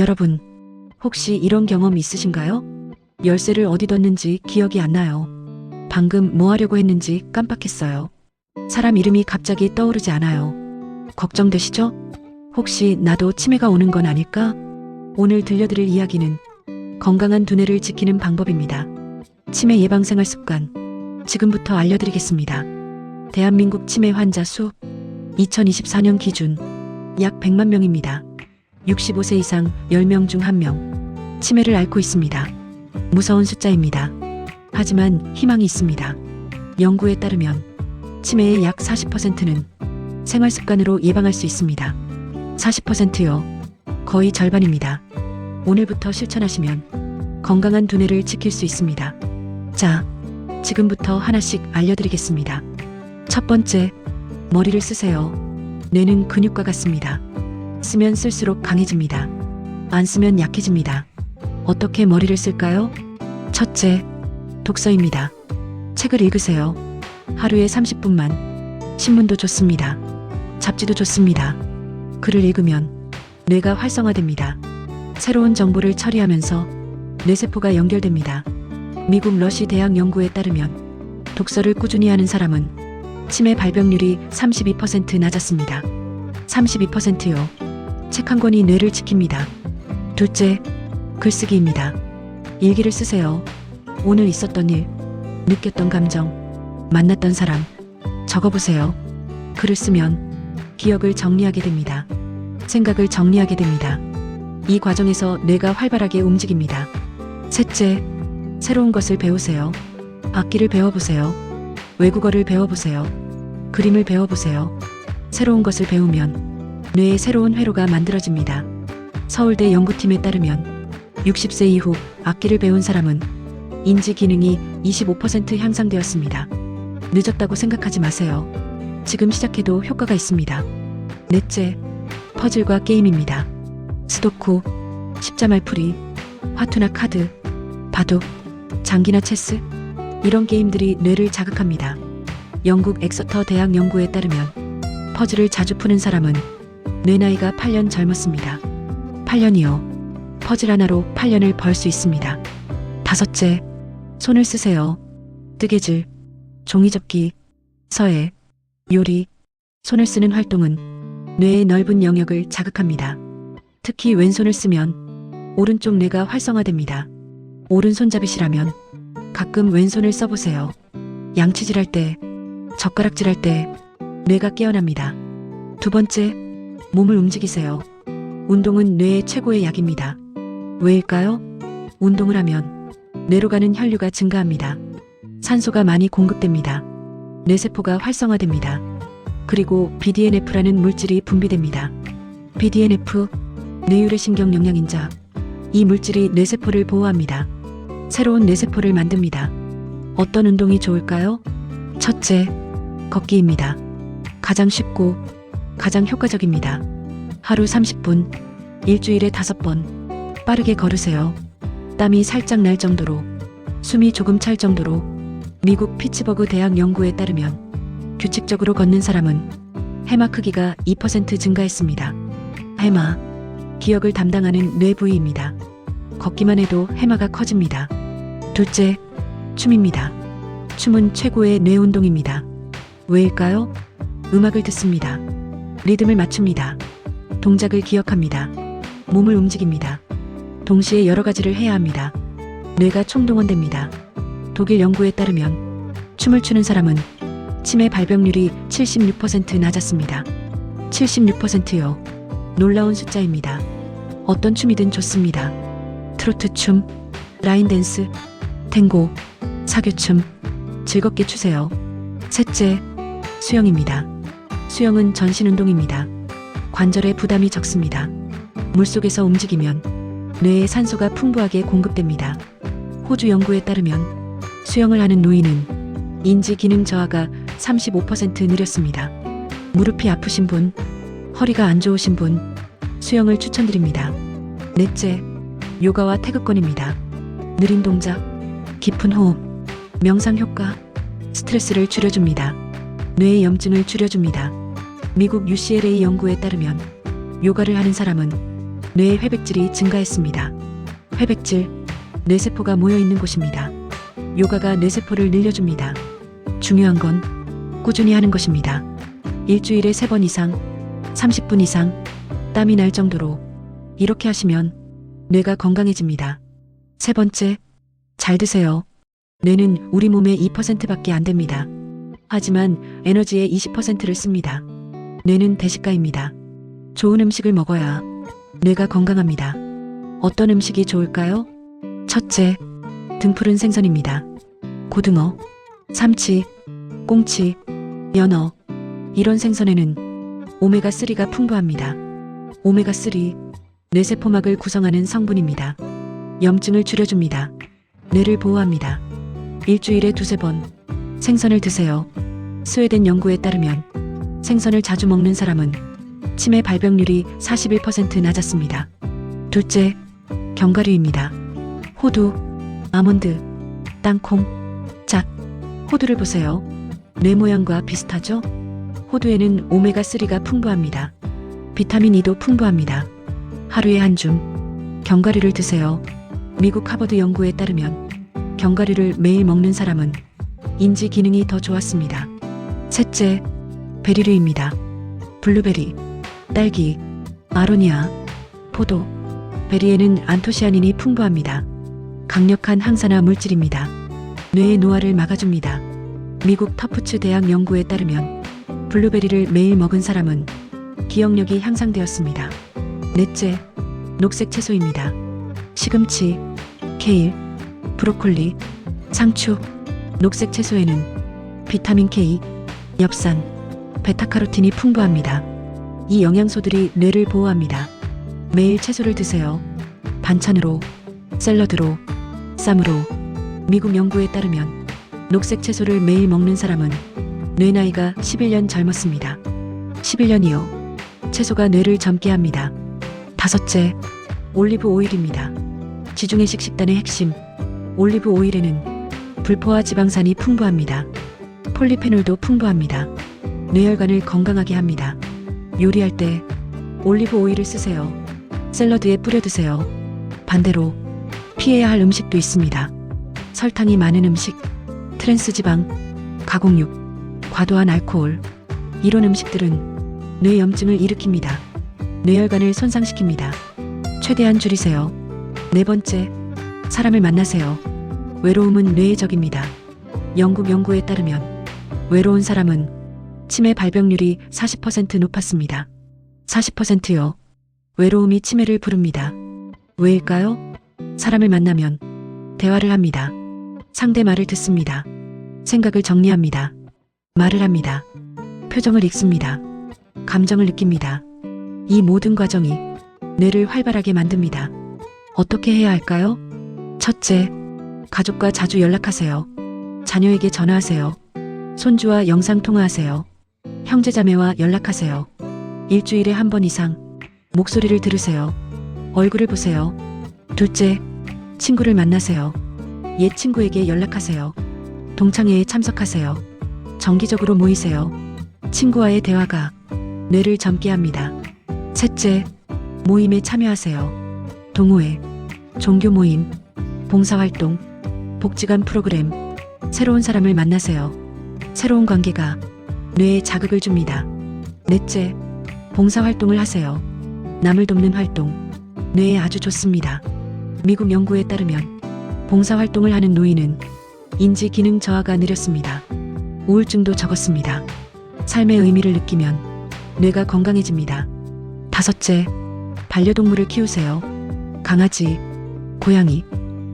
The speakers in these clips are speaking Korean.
여러분, 혹시 이런 경험 있으신가요? 열쇠를 어디 뒀는지 기억이 안 나요. 방금 뭐 하려고 했는지 깜빡했어요. 사람 이름이 갑자기 떠오르지 않아요. 걱정되시죠? 혹시 나도 치매가 오는 건 아닐까? 오늘 들려드릴 이야기는 건강한 두뇌를 지키는 방법입니다. 치매 예방 생활 습관. 지금부터 알려드리겠습니다. 대한민국 치매 환자 수 2024년 기준 약 100만 명입니다. 65세 이상 10명 중 1명. 치매를 앓고 있습니다. 무서운 숫자입니다. 하지만 희망이 있습니다. 연구에 따르면 치매의 약 40%는 생활 습관으로 예방할 수 있습니다. 40%요. 거의 절반입니다. 오늘부터 실천하시면 건강한 두뇌를 지킬 수 있습니다. 자, 지금부터 하나씩 알려드리겠습니다. 첫 번째, 머리를 쓰세요. 뇌는 근육과 같습니다. 쓰면 쓸수록 강해집니다. 안 쓰면 약해집니다. 어떻게 머리를 쓸까요? 첫째, 독서입니다. 책을 읽으세요. 하루에 30분만. 신문도 좋습니다. 잡지도 좋습니다. 글을 읽으면 뇌가 활성화됩니다. 새로운 정보를 처리하면서 뇌세포가 연결됩니다. 미국 러시 대학 연구에 따르면 독서를 꾸준히 하는 사람은 치매 발병률이 32% 낮았습니다. 32%요. 책 한 권이 뇌를 지킵니다. 둘째, 글쓰기입니다. 일기를 쓰세요. 오늘 있었던 일, 느꼈던 감정, 만났던 사람, 적어보세요. 글을 쓰면 기억을 정리하게 됩니다. 생각을 정리하게 됩니다. 이 과정에서 뇌가 활발하게 움직입니다. 셋째, 새로운 것을 배우세요. 악기를 배워보세요. 외국어를 배워보세요. 그림을 배워보세요. 새로운 것을 배우면 뇌에 새로운 회로가 만들어집니다. 서울대 연구팀에 따르면 60세 이후 악기를 배운 사람은 인지 기능이 25% 향상되었습니다. 늦었다고 생각하지 마세요. 지금 시작해도 효과가 있습니다. 넷째, 퍼즐과 게임입니다. 스도쿠, 십자말풀이, 화투나 카드, 바둑, 장기나 체스 이런 게임들이 뇌를 자극합니다. 영국 엑서터 대학 연구에 따르면 퍼즐을 자주 푸는 사람은 뇌 나이가 8년 젊었습니다. 8년이요. 퍼즐 하나로 8년을 벌 수 있습니다. 다섯째, 손을 쓰세요. 뜨개질, 종이접기, 서예, 요리, 손을 쓰는 활동은 뇌의 넓은 영역을 자극합니다. 특히 왼손을 쓰면 오른쪽 뇌가 활성화됩니다. 오른손잡이시라면 가끔 왼손을 써보세요. 양치질 할 때, 젓가락질 할 때 뇌가 깨어납니다. 두 번째, 몸을 움직이세요. 운동은 뇌의 최고의 약입니다. 왜일까요? 운동을 하면 뇌로 가는 혈류가 증가합니다. 산소가 많이 공급됩니다. 뇌세포가 활성화됩니다. 그리고 BDNF라는 물질이 분비됩니다. BDNF, 뇌유래신경 영양인자. 이 물질이 뇌세포를 보호합니다. 새로운 뇌세포를 만듭니다. 어떤 운동이 좋을까요? 첫째, 걷기입니다. 가장 쉽고 가장 효과적입니다. 하루 30분, 일주일에 5번, 빠르게 걸으세요. 땀이 살짝 날 정도로, 숨이 조금 찰 정도로, 미국 피츠버그 대학 연구에 따르면 규칙적으로 걷는 사람은 해마 크기가 2% 증가했습니다. 해마, 기억을 담당하는 뇌 부위입니다. 걷기만 해도 해마가 커집니다. 둘째, 춤입니다. 춤은 최고의 뇌 운동입니다. 왜일까요? 음악을 듣습니다. 리듬을 맞춥니다. 동작을 기억합니다. 몸을 움직입니다. 동시에 여러 가지를 해야 합니다. 뇌가 총동원됩니다. 독일 연구에 따르면 춤을 추는 사람은 치매 발병률이 76% 낮았습니다. 76%요. 놀라운 숫자입니다. 어떤 춤이든 좋습니다. 트로트 춤, 라인 댄스, 탱고, 사교춤, 즐겁게 추세요. 셋째, 수영입니다. 수영은 전신 운동입니다. 관절에 부담이 적습니다. 물속에서 움직이면 뇌에 산소가 풍부하게 공급됩니다. 호주 연구에 따르면 수영을 하는 노인은 인지 기능 저하가 35% 느렸습니다. 무릎이 아프신 분, 허리가 안 좋으신 분, 수영을 추천드립니다. 넷째, 요가와 태극권입니다. 느린 동작, 깊은 호흡, 명상 효과, 스트레스를 줄여줍니다. 뇌의 염증을 줄여줍니다. 미국 UCLA 연구에 따르면 요가를 하는 사람은 뇌의 회백질이 증가했습니다. 회백질, 뇌세포가 모여 있는 곳입니다. 요가가 뇌세포를 늘려줍니다. 중요한 건 꾸준히 하는 것입니다. 일주일에 3번 이상, 30분 이상, 땀이 날 정도로 이렇게 하시면 뇌가 건강해집니다. 세 번째, 잘 드세요. 뇌는 우리 몸의 2%밖에 안 됩니다. 하지만 에너지의 20%를 씁니다. 뇌는 대식가입니다. 좋은 음식을 먹어야 뇌가 건강합니다. 어떤 음식이 좋을까요? 첫째, 등푸른 생선입니다. 고등어, 삼치, 꽁치, 연어. 이런 생선에는 오메가3가 풍부합니다. 오메가3, 뇌세포막을 구성하는 성분입니다. 염증을 줄여줍니다. 뇌를 보호합니다. 일주일에 두세 번 생선을 드세요. 스웨덴 연구에 따르면 생선을 자주 먹는 사람은 치매 발병률이 41% 낮았습니다. 둘째, 견과류입니다. 호두, 아몬드, 땅콩, 잣. 호두를 보세요. 뇌 모양과 비슷하죠? 호두에는 오메가3가 풍부합니다. 비타민 E도 풍부합니다. 하루에 한 줌 견과류를 드세요. 미국 하버드 연구에 따르면 견과류를 매일 먹는 사람은 인지 기능이 더 좋았습니다. 셋째, 베리류입니다. 블루베리, 딸기, 아로니아, 포도. 베리에는 안토시아닌이 풍부합니다. 강력한 항산화 물질입니다. 뇌의 노화를 막아줍니다. 미국 터프츠 대학 연구에 따르면 블루베리를 매일 먹은 사람은 기억력이 향상되었습니다. 넷째, 녹색 채소입니다. 시금치, 케일, 브로콜리, 상추, 녹색 채소에는 비타민 K, 엽산, 베타카로틴이 풍부합니다. 이 영양소들이 뇌를 보호합니다. 매일 채소를 드세요. 반찬으로, 샐러드로, 쌈으로. 미국 연구에 따르면 녹색 채소를 매일 먹는 사람은 뇌 나이가 11년 젊었습니다. 11년이요. 채소가 뇌를 젊게 합니다. 다섯째, 올리브 오일입니다. 지중해식 식단의 핵심, 올리브 오일에는 불포화 지방산이 풍부합니다. 폴리페놀도 풍부합니다. 뇌혈관을 건강하게 합니다. 요리할 때 올리브 오일을 쓰세요. 샐러드에 뿌려 드세요. 반대로 피해야 할 음식도 있습니다. 설탕이 많은 음식, 트랜스 지방, 가공육, 과도한 알코올. 이런 음식들은 뇌 염증을 일으킵니다. 뇌혈관을 손상시킵니다. 최대한 줄이세요. 네 번째, 사람을 만나세요. 외로움은 뇌의 적입니다. 영국 연구에 따르면 외로운 사람은 치매 발병률이 40% 높았습니다. 40%요. 외로움이 치매를 부릅니다. 왜일까요? 사람을 만나면 대화를 합니다. 상대 말을 듣습니다. 생각을 정리합니다. 말을 합니다. 표정을 읽습니다. 감정을 느낍니다. 이 모든 과정이 뇌를 활발하게 만듭니다. 어떻게 해야 할까요? 첫째, 가족과 자주 연락하세요. 자녀에게 전화하세요. 손주와 영상통화하세요. 형제자매와 연락하세요. 일주일에 한 번 이상 목소리를 들으세요. 얼굴을 보세요. 둘째, 친구를 만나세요. 옛 친구에게 연락하세요. 동창회에 참석하세요. 정기적으로 모이세요. 친구와의 대화가 뇌를 젊게 합니다. 셋째, 모임에 참여하세요. 동호회, 종교 모임, 봉사활동, 복지관 프로그램, 새로운 사람을 만나세요. 새로운 관계가 뇌에 자극을 줍니다. 넷째, 봉사활동을 하세요. 남을 돕는 활동, 뇌에 아주 좋습니다. 미국 연구에 따르면 봉사활동을 하는 노인은 인지 기능 저하가 느렸습니다. 우울증도 적었습니다. 삶의 의미를 느끼면 뇌가 건강해집니다. 다섯째, 반려동물을 키우세요. 강아지, 고양이,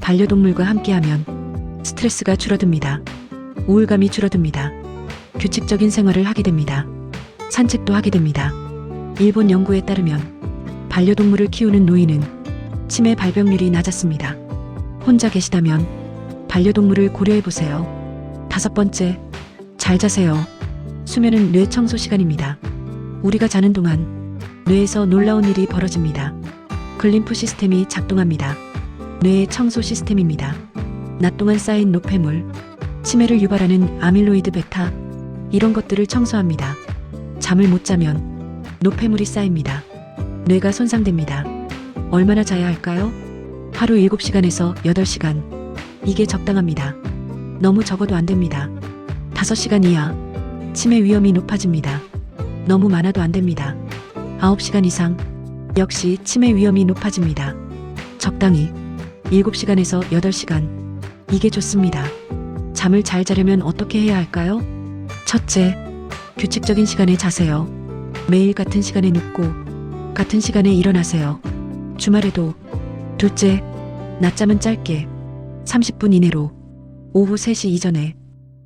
반려동물과 함께하면 스트레스가 줄어듭니다. 우울감이 줄어듭니다. 규칙적인 생활을 하게 됩니다. 산책도 하게 됩니다. 일본 연구에 따르면 반려동물을 키우는 노인은 치매 발병률이 낮았습니다. 혼자 계시다면 반려동물을 고려해 보세요. 다섯 번째, 잘 자세요. 수면은 뇌 청소 시간입니다. 우리가 자는 동안 뇌에서 놀라운 일이 벌어집니다. 글림프 시스템이 작동합니다. 뇌의 청소 시스템입니다. 낮 동안 쌓인 노폐물, 치매를 유발하는 아밀로이드 베타, 이런 것들을 청소합니다. 잠을 못 자면 노폐물이 쌓입니다. 뇌가 손상됩니다. 얼마나 자야 할까요? 하루 7시간에서 8시간. 이게 적당합니다. 너무 적어도 안 됩니다. 5시간 이하. 치매 위험이 높아집니다. 너무 많아도 안 됩니다. 9시간 이상. 역시 치매 위험이 높아집니다. 적당히 7시간에서 8시간. 이게 좋습니다. 잠을 잘 자려면 어떻게 해야 할까요? 첫째, 규칙적인 시간에 자세요. 매일 같은 시간에 눕고 같은 시간에 일어나세요. 주말에도 둘째, 낮잠은 짧게 30분 이내로 오후 3시 이전에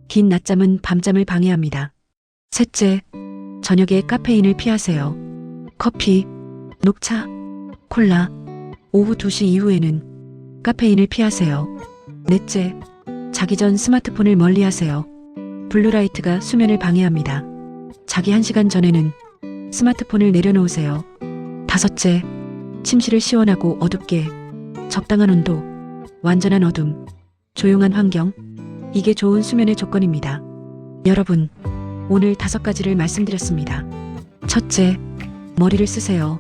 긴 낮잠은 밤잠을 방해합니다. 셋째, 저녁에 카페인을 피하세요. 커피, 녹차, 콜라, 오후 2시 이후에는 카페인을 피하세요. 넷째, 자기 전 스마트폰을 멀리 하세요. 블루라이트가 수면을 방해합니다. 자기 1시간 전에는 스마트폰을 내려놓으세요. 다섯째, 침실을 시원하고 어둡게, 적당한 온도, 완전한 어둠, 조용한 환경, 이게 좋은 수면의 조건입니다. 여러분, 오늘 다섯 가지를 말씀드렸습니다. 첫째, 머리를 쓰세요.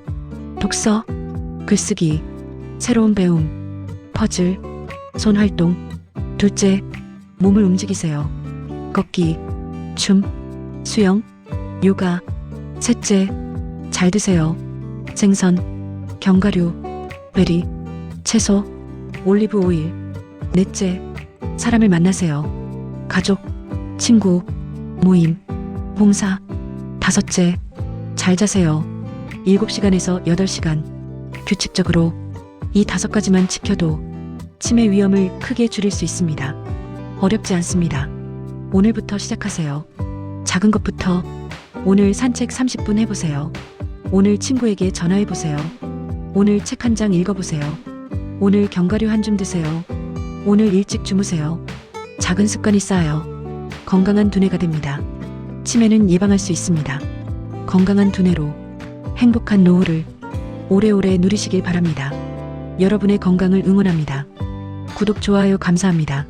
독서, 글쓰기, 새로운 배움, 퍼즐, 손 활동. 둘째, 몸을 움직이세요. 걷기, 춤, 수영, 요가. 셋째, 잘 드세요. 생선, 견과류, 베리, 채소, 올리브 오일. 넷째, 사람을 만나세요. 가족, 친구, 모임, 봉사. 다섯째, 잘 자세요. 7시간에서 8시간. 규칙적으로 이 다섯 가지만 지켜도 치매 위험을 크게 줄일 수 있습니다. 어렵지 않습니다. 오늘부터 시작하세요. 작은 것부터 오늘 산책 30분 해보세요. 오늘 친구에게 전화해보세요. 오늘 책 한 장 읽어보세요. 오늘 견과류 한 줌 드세요. 오늘 일찍 주무세요. 작은 습관이 쌓여 건강한 두뇌가 됩니다. 치매는 예방할 수 있습니다. 건강한 두뇌로 행복한 노후를 오래오래 누리시길 바랍니다. 여러분의 건강을 응원합니다. 구독, 좋아요 감사합니다.